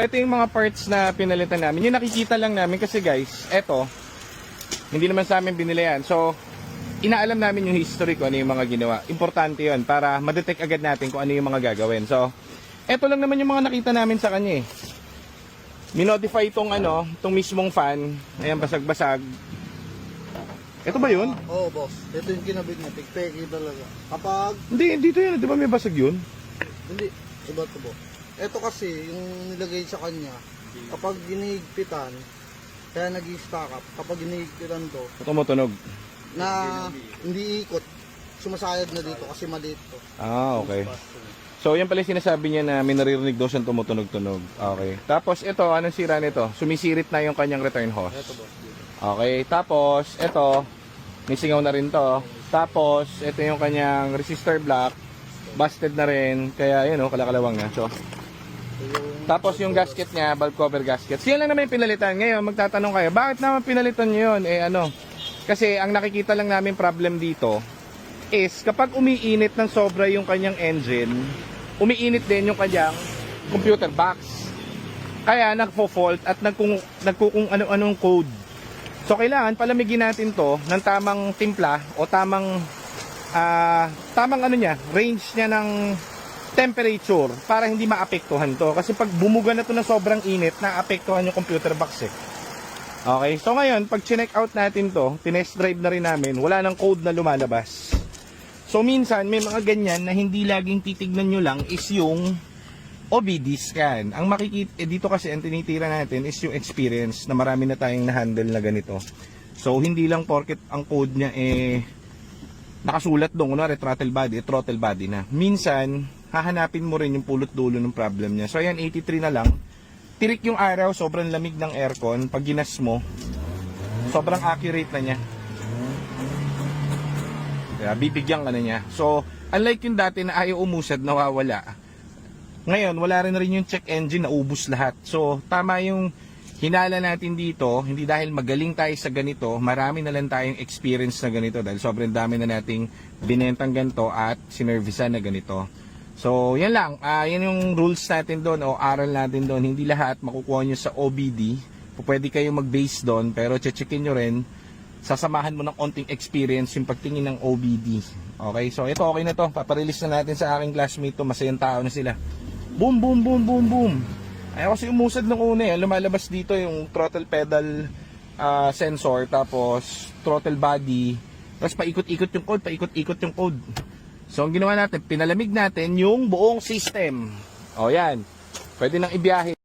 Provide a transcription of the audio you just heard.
Ito yung mga parts na pinalitan namin. Yung nakikita lang namin kasi guys, eto, hindi naman sa amin binili yan. So, inaalam namin yung history ko ano yung mga ginawa. Importante yon para madetect agad natin kung ano yung mga gagawin. So, eto lang naman yung mga nakita namin sa kanya eh. Minodify itong ano, itong mismong fan. Ayan, basag-basag. Ito ba yun? Oo, boss. Ito yung kinabit niya. Pikpeki talaga. Kapag, Hindi, dito yun. Di ba may basag yun? hindi, iba to, boss. Ito kasi, yung nilagay sa kanya, kapag ginigpitan, kaya nag-stack up, kapag ginigpitan to, Tumutunog. na hindi ikot, sumasayad na dito kasi maliit to. Ah, okay. So, yan pala yung sinasabi niya na may naririnig daw siyang tumutunog-tunog. Okay. Tapos, ito, anong sira nito? Sumisirit na yung kanyang return hose. Ito, boss. Dito. Okay. Tapos, ito, may singaw na rin to. Tapos, ito yung kanyang resistor block. Busted na rin. Kaya, yun, oh, kalakalawang na. So, Ito tapos yung gasket niya, valve cover gasket. Yan lang naman yung pinalitan. Ngayon, magtatanong kayo, bakit naman pinalitan niyo yun? Eh, ano? Kasi, ang nakikita lang namin problem dito is kapag umiinit ng sobra yung kanyang engine, umiinit din yung kanyang computer box. Kaya nagfo-fault at nagkung, nagkukung ano-anong code. So kailangan palamigin natin to ng tamang timpla o tamang ah, tamang ano niya, range niya ng temperature para hindi maapektuhan to. Kasi pag bumuga na to na sobrang init, naapektuhan yung computer box eh. Okay, so ngayon, pag chinek out natin to, tinest drive na rin namin, wala nang code na lumalabas. So minsan, may mga ganyan na hindi laging titignan nyo lang is yung OBD scan. Ang makikita, eh, dito kasi ang tinitira natin is yung experience na marami na tayong na-handle na ganito. So hindi lang porket ang code niya eh nakasulat doon, kunwari throttle body, throttle body na. Minsan, hahanapin mo rin yung pulot dulo ng problem niya. So ayan, 83 na lang. Tirik yung araw, sobrang lamig ng aircon. Pag ginas mo, sobrang accurate na niya. Kaya bibigyan ka na niya. So, unlike yung dati na ayaw umusad, nawawala. Ngayon, wala rin rin yung check engine, naubos lahat. So, tama yung hinala natin dito, hindi dahil magaling tayo sa ganito, marami na lang tayong experience na ganito dahil sobrang dami na nating binentang ganito at sinervisan na ganito. So, yan lang. Ah, yan yung rules natin doon o aral natin doon. Hindi lahat makukuha nyo sa OBD. Pwede kayo mag-base doon, pero checkin nyo rin sasamahan mo ng onting experience yung pagtingin ng OBD. Okay, so ito okay na to. Paparelease na natin sa aking classmate to. Masayang tao na sila. Boom, boom, boom, boom, boom. Ay kasi umusad nung una eh. Lumalabas dito yung throttle pedal ah, sensor tapos throttle body. Tapos paikot-ikot yung code, paikot-ikot yung code. So ang ginawa natin, pinalamig natin yung buong system. O yan. Pwede nang ibiyahe.